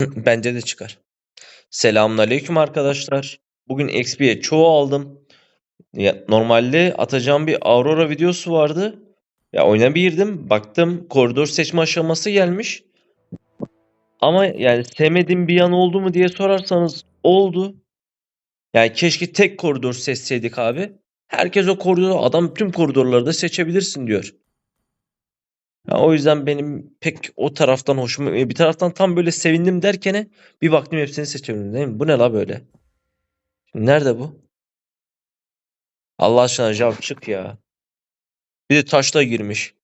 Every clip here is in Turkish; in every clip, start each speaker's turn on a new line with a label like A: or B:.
A: Bence de çıkar. Selamünaleyküm arkadaşlar. Bugün XP'ye çoğu aldım. Ya, normalde atacağım bir Aurora videosu vardı. Ya oyuna bir. Baktım koridor seçme aşaması gelmiş. Ama yani sevmediğim bir yan oldu mu diye sorarsanız oldu. Yani keşke tek koridor seçseydik abi. Herkes o koridoru, adam tüm koridorları da seçebilirsin diyor. Ya o yüzden benim pek o taraftan hoşuma bir taraftan tam böyle sevindim derken bir baktım hepsini seçebildim değil mi? Bu ne la böyle? Şimdi nerede bu? Allah aşkına Jav çık ya. Bir de taşla girmiş.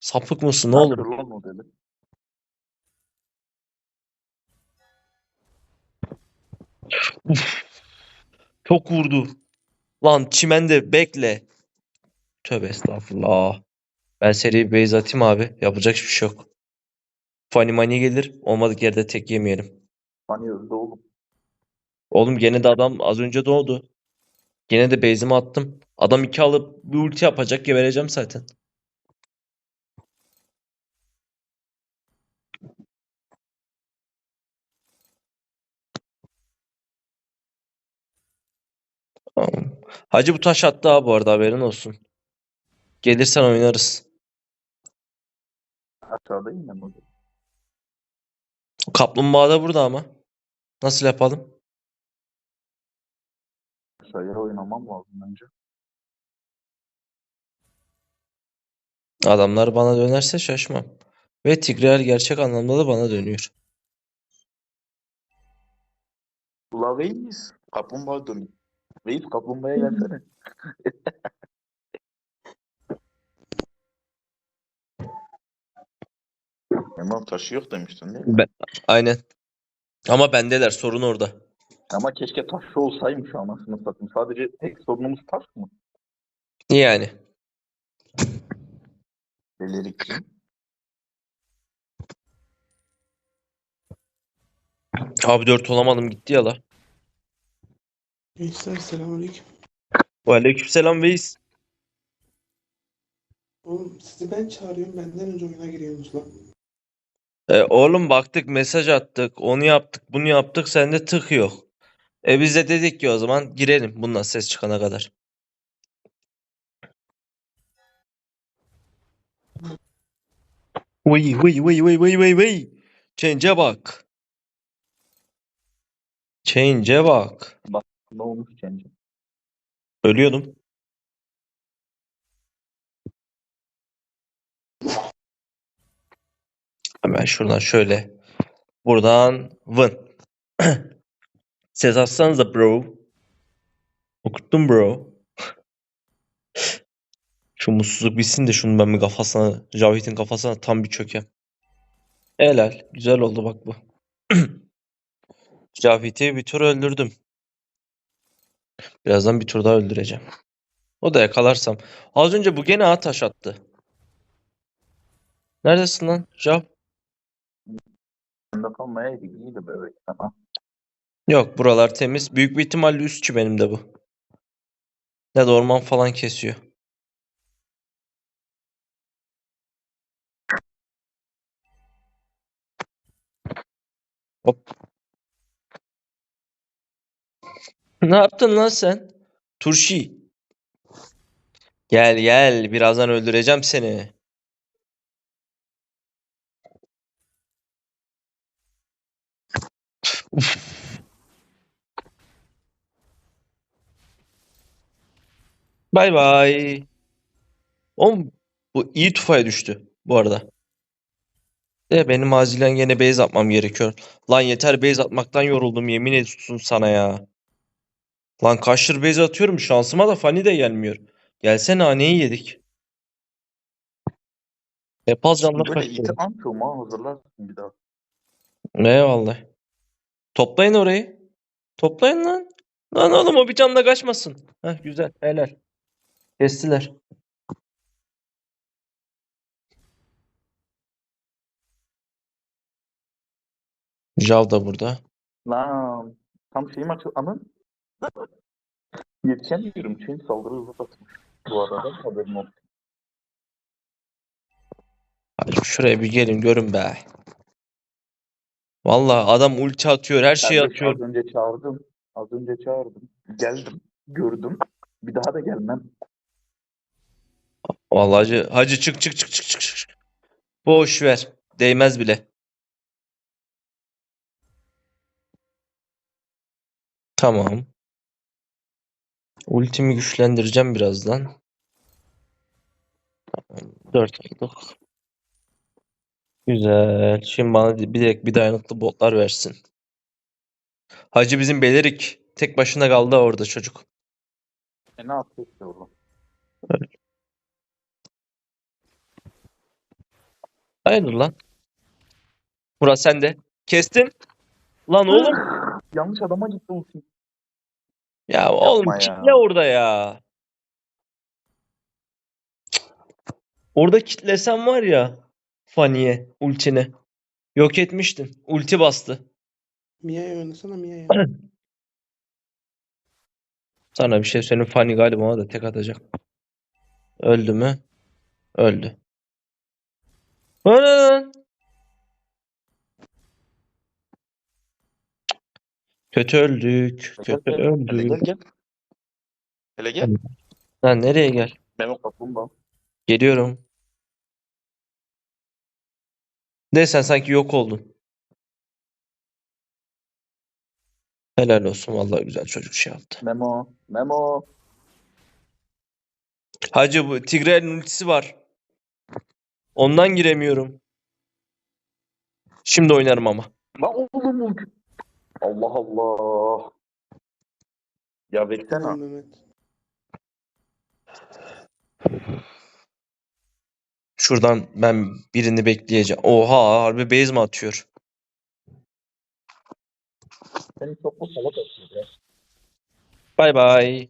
A: Sapık mısın ne olur?
B: Hatırlan modeli.
A: Çok vurdu. Lan çimende bekle. Tövbe estağfurullah. Ben seri base atayım abi. Yapacak hiçbir şey yok. Funny money gelir. Olmadık yerde tek yemeyelim.
B: Hani öldü oğlum.
A: Oğlum gene de adam az önce doğdu. Gene de base'imi attım. Adam iki alıp bir ulti yapacak gebereceğim zaten. Tamam. Hacı bu taş attı ha bu arada haberin olsun. Gelirsen oynarız.
B: Aşağıda yine model.
A: Kaplumbağa da burada ama. Nasıl yapalım?
B: Aşağıya oynamam lazım önce.
A: Adamlar bana dönerse şaşmam. Ve Tigreal gerçek anlamda da bana dönüyor.
B: Ula Veys. Kaplumbağa dönüyor. Veys kaplumbağaya gelsene. Emrah taşı yok demiştin değil mi?
A: Ben- Aynen. Ama bendeler sorun orada.
B: Ama keşke taşlı olsaymış anasını satayım. Sadece tek sorunumuz taş mı?
A: Yani.
B: Delerikçi.
A: Abi 4 olamadım gitti ya la.
C: Gençler selamünaleyküm.
A: Aleykümselam Veys.
C: Oğlum sizi ben çağırıyorum benden önce oyuna giriyorsunuz lan.
A: E, oğlum baktık mesaj attık. Onu yaptık bunu yaptık sende tık yok. E biz de dedik ki o zaman girelim bundan ses çıkana kadar. Vıy vıy vıy vıy vıy vıy vıy. Change'e bak. Change'e bak.
B: Ne olmuş sence?
A: Ölüyordum. Hemen şuradan şöyle. Buradan vın. Ses atsanıza bro. Okuttum bro. Şu mutsuzluk bitsin de şunu ben bir kafasına, Cavit'in kafasına tam bir çökem. Helal. Güzel oldu bak bu. Cavit'i bir tur öldürdüm. Birazdan bir tur daha öldüreceğim. O da yakalarsam. Az önce bu gene ağa taş attı. Neredesin lan? Cav.
B: Bende kalmayaydı iyiydi bebek sana.
A: Yok buralar temiz. Büyük bir ihtimalle üstçü benim de bu. Ne de orman falan kesiyor. Hop. Ne yaptın lan sen? Turşi. Gel gel. Birazdan öldüreceğim seni. Bay bay. Oğlum bu iyi tufaya düştü bu arada. De benim acilen gene base atmam gerekiyor. Lan yeter base atmaktan yoruldum yemin ediyorsun sana ya. Lan kaçtır base atıyorum şansıma da Fanny de gelmiyor. Gelsene haneyi yedik. Nepal canlı
B: Böyle
A: kaçtı.
B: antıyorum ha hazırlarsın bir daha.
A: Eyvallah. Toplayın orayı. Toplayın lan. Lan oğlum o bir canla kaçmasın. Heh güzel helal. Kestiler. Jav da burada.
B: Lan tam şeyim açıl anın. Yetişemiyorum çünkü saldırı hızı basmış. Bu arada haberim olsun.
A: Hadi şuraya bir gelin görün be. Vallahi adam ulti atıyor, her şeyi
B: Ben de
A: atıyor.
B: Az önce çağırdım. Az önce çağırdım. Geldim. Gördüm. Bir daha da gelmem.
A: Vallahi hacı, hacı çık çık çık çık çık çık. Boş ver. Değmez bile. Tamam. Ultimi güçlendireceğim birazdan. Tamam. 4 olduk. Güzel. Şimdi bana bir direkt bir dayanıklı botlar versin. Hacı bizim Belerik tek başına kaldı orada çocuk.
B: E ne ki oğlum?
A: Hayırdır lan? Murat sen de. Kestin. Lan oğlum.
B: Yanlış adama gitti ulti.
A: Ya oğlum
B: ya.
A: kitle orada ya. Orada kitlesen var ya Faniye ultini. Yok etmiştin. Ulti bastı.
C: Mia'ya oynasana Mia'ya.
A: Sana bir şey söyleyeyim. Fani galiba ona da tek atacak. Öldü mü? Öldü. Lan! Kötü öldük. Kötü
B: Hele
A: öldük.
B: gel gel. Hele gel.
A: Lan nereye gel?
B: Memo kaplumbağa.
A: Geliyorum. De sen sanki yok oldun. Helal olsun. Vallahi güzel çocuk şey yaptı.
B: Memo. Memo.
A: Hacı bu Tigreal'in ultisi var. Ondan giremiyorum. Şimdi oynarım ama.
B: Lan oğlum ulti. Allah Allah. Ya versene.
C: Mehmet.
A: Şuradan ben birini bekleyeceğim. Oha harbi base mi atıyor?
B: Seni çok mu salak atıyor ya?
A: Bay bay.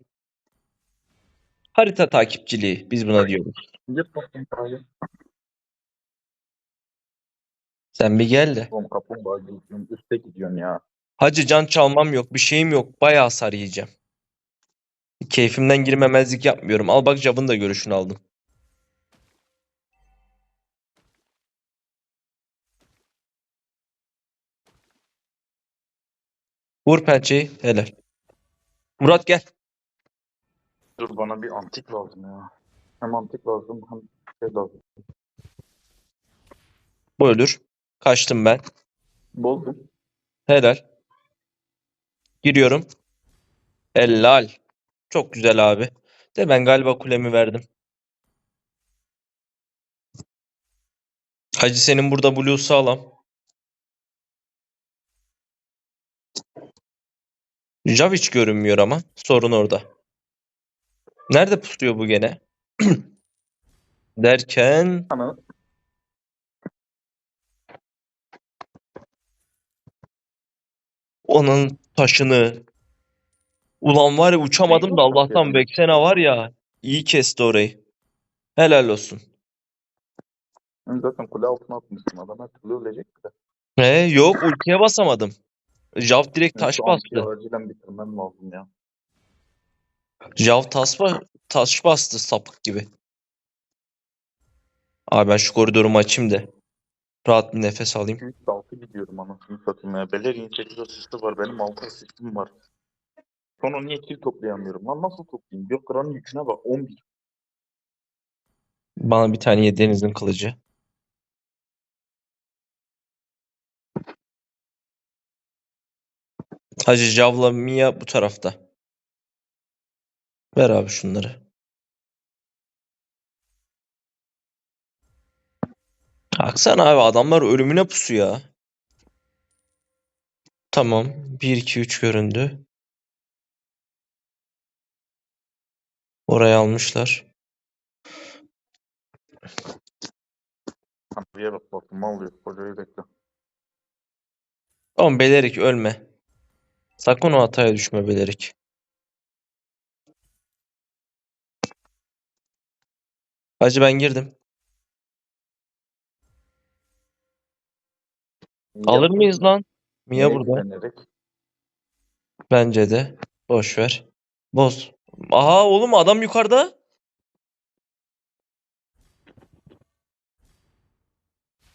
A: Harita takipçiliği biz buna diyoruz.
B: Git bakayım parayı.
A: Sen bir gel de.
B: Oğlum kaplumbağa gidiyorsun. Üste gidiyorsun ya.
A: Hacı can çalmam yok. Bir şeyim yok. Bayağı hasar yiyeceğim. Keyfimden girmemezlik yapmıyorum. Al bak Jav'ın da görüşünü aldım. Vur pençeyi. Helal. Murat gel.
B: Dur bana bir antik lazım ya. Hem antik lazım hem şey lazım.
A: Bu ölür. Kaçtım ben.
B: Bozdum.
A: Helal. Giriyorum. Helal. Çok güzel abi. De ben galiba kulemi verdim. Hacı senin burada blue sağlam. Jav hiç görünmüyor ama. Sorun orada. Nerede pusuyor bu gene? Derken
B: Ana.
A: Onun taşını. Ulan var ya uçamadım da
B: Neyse,
A: Allah'tan. Vexena var ya. iyi kesti orayı. Helal olsun.
B: Ben zaten kule altına atmıştım. Adam her türlü ölecek de.
A: He yok ultiye basamadım. Jav direkt taş
B: şu
A: bastı.
B: acilen bitirmem lazım ya.
A: Jav taş, ba- taş bastı sapık gibi. Abi ben şu koridorumu açayım da rahat bir nefes alayım.
B: İlk 6 gidiyorum anasını satayım ya. Beleri'nin 8 asisti var. Benim 6 asistim var. Sonra niye kill toplayamıyorum? Lan nasıl toplayayım? Gökran'ın yüküne bak 11.
A: Bana bir tane Deniz'in kılıcı. Hacı Jav'la Mia bu tarafta. Ver abi şunları. Baksana abi adamlar ölümüne pusu ya. Tamam. 1 2 3 göründü. Orayı almışlar.
B: Hamdiye bak bak ne oluyor? Hocayı bekle.
A: Oğlum Belerik ölme. Sakın o hataya düşme Belerik. Hacı ben girdim. Alır mıyız lan? Mia burada.
B: güvenerek?
A: Bence de. Boş ver. Boz. Aha oğlum adam yukarıda.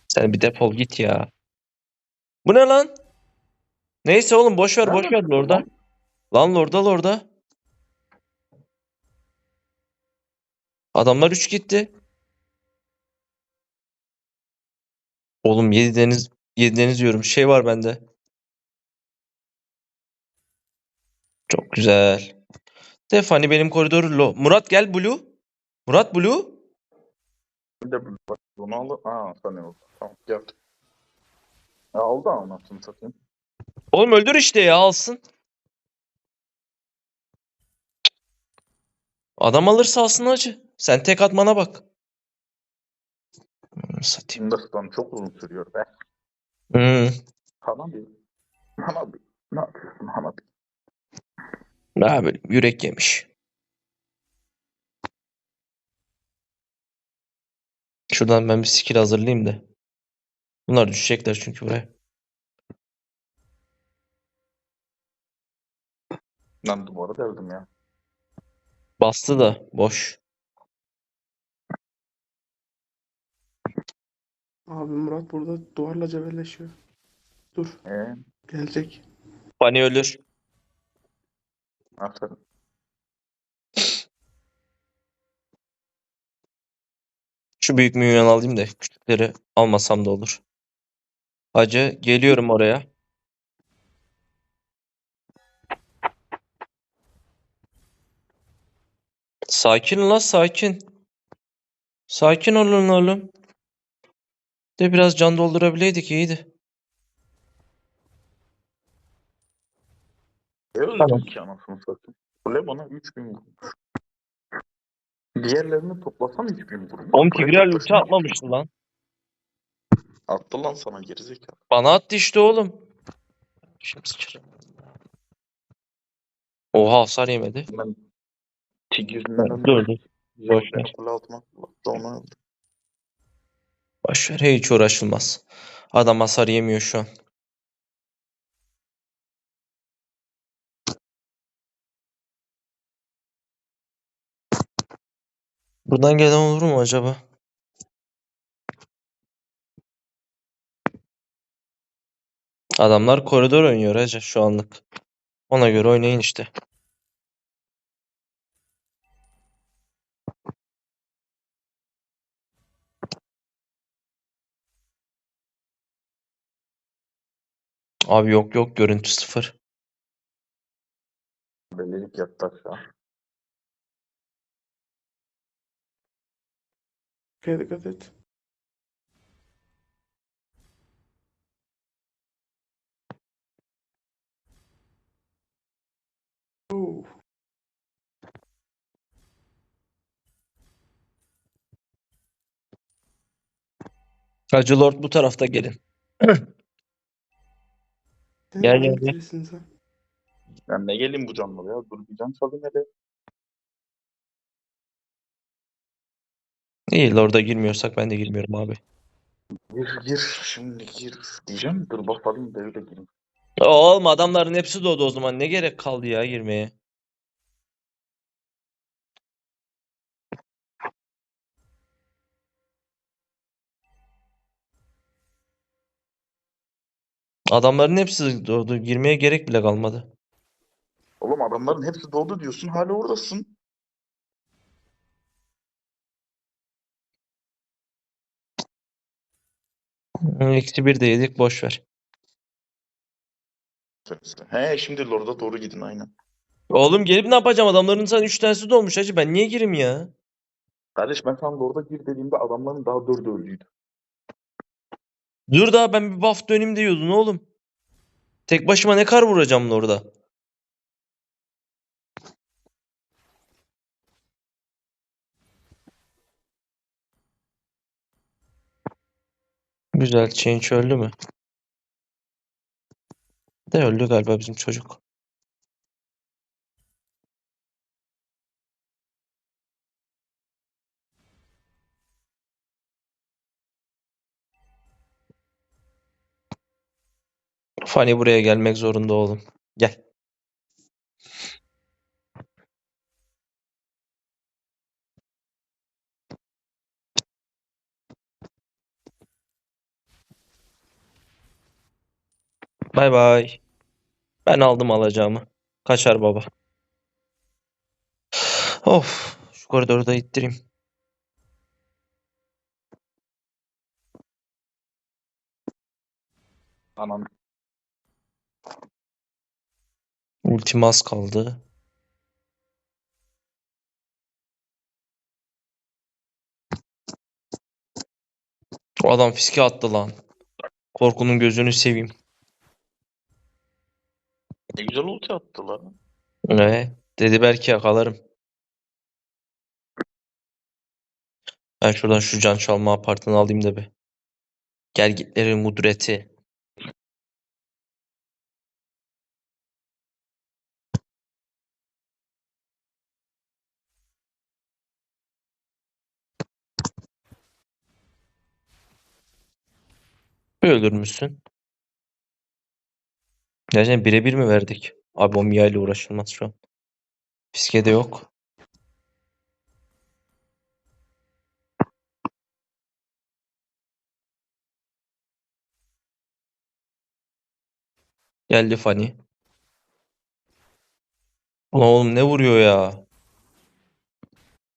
A: Sen bir defol git ya. Bu ne lan? Neyse oğlum boş ver boş
B: Nereden
A: ver Lord'a.
B: lan?
A: Lan Lord'a Lord'a. Adamlar 3 gitti. Oğlum 7 deniz 7 deniz diyorum. Şey var bende. Çok güzel. Stefani benim koridoru lo. Murat gel Blue. Murat Blue.
B: Bir de bak bunu aldı. Aa sen oldu? Tamam gel. Ya aldı anasını satayım.
A: Oğlum öldür işte ya alsın. Adam alırsa alsın hacı. Sen tek atmana bak. Satayım.
B: Hindistan çok uzun sürüyor be.
A: Hmm.
B: Hanabi. Hanabi. Ne yapıyorsun Hanabi?
A: Daha böyle yürek yemiş. Şuradan ben bir skill hazırlayayım da. Bunlar düşecekler çünkü buraya.
B: Ben duvara deldim ya.
A: Bastı da boş.
C: Abi Murat burada duvarla cebelleşiyor. Dur.
B: Eee
C: Gelecek.
A: Fani ölür.
B: aferin.
A: Şu büyük minyon alayım da küçükleri almasam da olur. Hacı geliyorum oraya. Sakin la sakin. Sakin olun oğlum. De biraz can doldurabileydik iyiydi.
B: E öldü
A: Tamam.
B: ki anasını satayım. Kule bana 3000 vurmuş. Diğerlerini toplasam 3000 vurmuş.
A: Oğlum
B: Kule
A: Tigreal
B: tek
A: ulti
B: başına
A: atmamıştı lan.
B: Attı lan sana gerizekalı.
A: Bana attı işte oğlum. Şimdi sıçarım. Oha hasar yemedi.
B: Ben Tig yüzünden
A: Dur dur. Boş ver.
B: kule altına fırlattı onu öldü.
A: Boşver hiç uğraşılmaz. Adam hasar yemiyor şu an. Buradan gelen olur mu acaba? Adamlar koridor oynuyor hacı şu anlık. Ona göre oynayın işte. Abi yok yok görüntü sıfır.
B: Bellilik yattı aşağı.
C: Okey dikkat et. Oo.
A: Hacı Lord bu tarafta gelin.
C: Sen
A: Gel, gel, gel.
C: sen?
B: Ben ne geleyim bu canlı ya? Dur bir can çalayım hele.
A: İyi Lord'a girmiyorsak ben de girmiyorum abi.
B: Gir gir şimdi gir diyeceğim. Dur bakalım öyle gireyim.
A: Oğlum adamların hepsi doğdu o zaman. Ne gerek kaldı ya girmeye? Adamların hepsi doğdu. Girmeye gerek bile kalmadı.
B: Oğlum adamların hepsi doğdu diyorsun hala oradasın.
A: Eksi bir de yedik boş ver.
B: He şimdi Lord'a doğru gidin aynen.
A: Oğlum gelip ne yapacağım? Adamların sen 3 tanesi doğmuş hacı. Ben niye gireyim ya?
B: Kardeş ben sana Lord'a gir dediğimde adamların daha dördü öldüydü.
A: Dur daha ben bir buff döneyim diyordun oğlum. Tek başıma ne kar vuracağım orada? Güzel. Change öldü mü? De öldü galiba bizim çocuk. Fanny buraya gelmek zorunda oğlum. Gel. Bay bay. Ben aldım alacağımı. Kaçar baba. Of. Şu koridoru da ittireyim.
B: Anam.
A: Ultim az kaldı. O adam fiske attı lan. Korkunun gözünü seveyim.
B: Ne güzel ulti attı lan.
A: Ne? Dedi belki yakalarım. Ben şuradan şu can çalma apartını alayım da bir. Gelgitlerin kudreti. Ölür müsün? Gerçekten birebir mi verdik? Abi o Mia ile uğraşılmaz şu an. Fiske de yok. Geldi Fanny. Ulan oğlum ne vuruyor ya?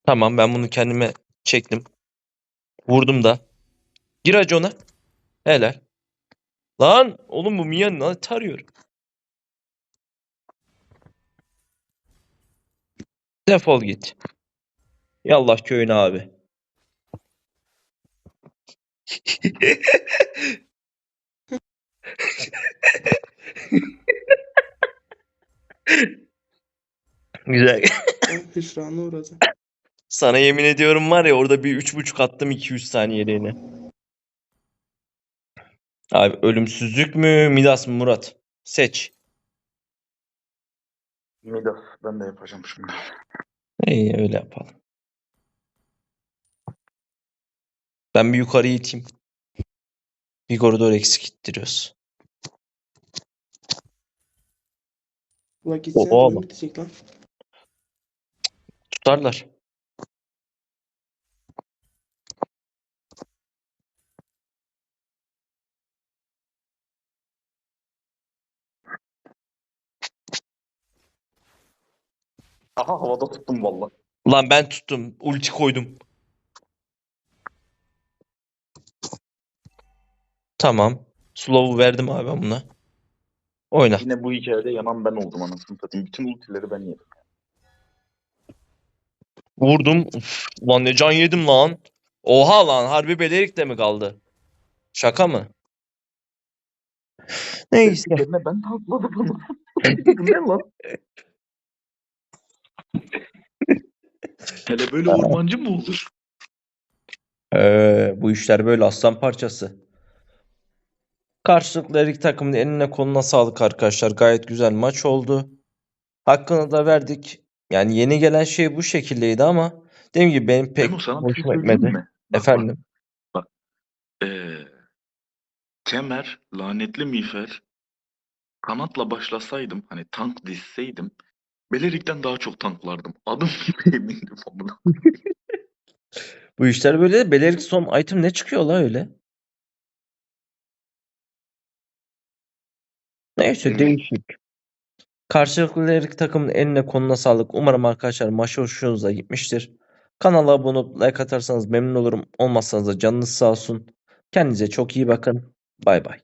A: Tamam ben bunu kendime çektim. Vurdum da. Gir hacı ona. Helal. Lan oğlum bu Mia ne tarıyor? Defol git. Yallah köyüne abi. Güzel.
C: Hüsrana uğradı.
A: Sana yemin ediyorum var ya orada bir üç buçuk attım 200 saniyeliğine. Abi ölümsüzlük mü Midas mı Murat? Seç.
B: Midas. Ben de yapacağım şimdi.
A: İyi öyle yapalım. Ben bir yukarı iteyim. Bir koridor eksik ittiriyoruz.
C: Ula gitsene
A: Oha.
C: oyun bitecek lan.
A: Tutarlar.
B: Aha havada tuttum valla.
A: Lan ben tuttum. Ulti koydum. Tamam. Slow'u verdim abi ben buna. Oyna.
B: Yine bu hikayede yanan ben oldum anasını satayım. Bütün ultileri ben yedim.
A: Vurdum. Uf, lan ne can yedim lan. Oha lan harbi belerik de mi kaldı? Şaka mı? Neyse.
B: Ben takladım bunu. bu ne lan? Hele böyle ormancı mı olur?
A: Ee, bu işler böyle aslan parçası. Karşılıklı her iki takımın eline koluna sağlık arkadaşlar. Gayet güzel maç oldu. Hakkını da verdik. Yani yeni gelen şey bu şekildeydi ama dediğim gibi benim pek
B: Memo sana bir şey
A: hoşuma gitmedi.
B: mi? Bak,
A: Efendim.
B: Bak, ee, Kemer, lanetli miğfer, kanatla başlasaydım, hani tank dizseydim, Belerik'ten daha çok tanklardım. Adım gibi emindim amına.
A: Bu işler böyle. Belerik son item ne çıkıyor la öyle? Neyse değişik. Karşılıklı her iki takımın eline koluna sağlık. Umarım arkadaşlar maç hoşunuza gitmiştir. Kanala abone olup like atarsanız memnun olurum. Olmazsanız da canınız sağ olsun. Kendinize çok iyi bakın. Bay bay.